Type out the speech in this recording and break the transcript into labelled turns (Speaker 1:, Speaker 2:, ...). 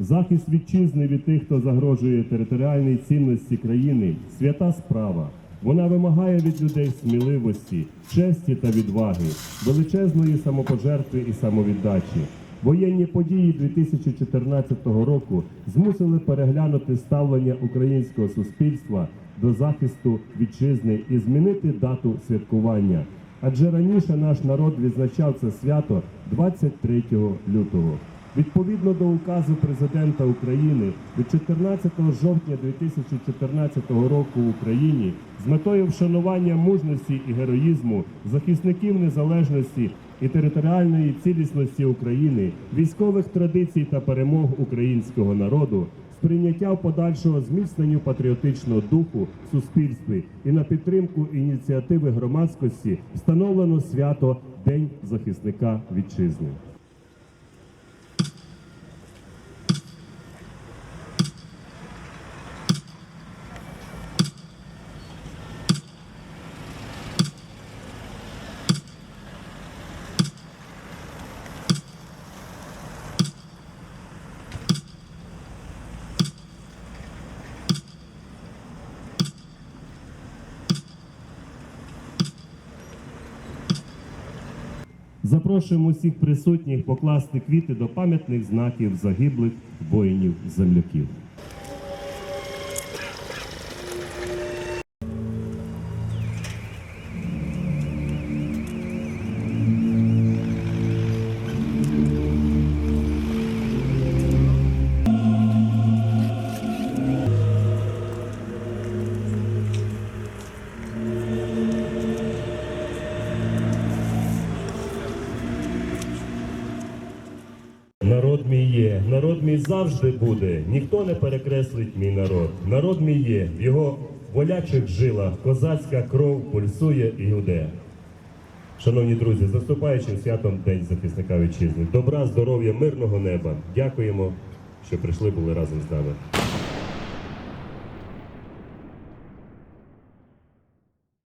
Speaker 1: Захист вітчизни від тих, хто загрожує територіальній цінності країни, свята справа. Вона вимагає від людей сміливості, честі та відваги, величезної самопожертви і самовіддачі. Воєнні події 2014 року змусили переглянути ставлення українського суспільства до захисту вітчизни і змінити дату святкування. Адже раніше наш народ відзначав це свято 23 лютого. Відповідно до указу президента України від 14 жовтня 2014 року в Україні з метою вшанування мужності і героїзму захисників незалежності і територіальної цілісності України, військових традицій та перемог українського народу, сприйняття в подальшого зміцненню патріотичного духу в суспільстві і на підтримку ініціативи громадськості встановлено свято День захисника вітчизни. Запрошуємо усіх присутніх покласти квіти до пам'ятних знаків загиблих воїнів-земляків. Народ мій є, народ мій завжди буде. Ніхто не перекреслить мій народ. Народ мій є, в його волячих жилах козацька кров пульсує і гуде. Шановні друзі, заступаючим святом День захисника вітчизни. Добра, здоров'я, мирного неба. Дякуємо, що прийшли були разом з нами.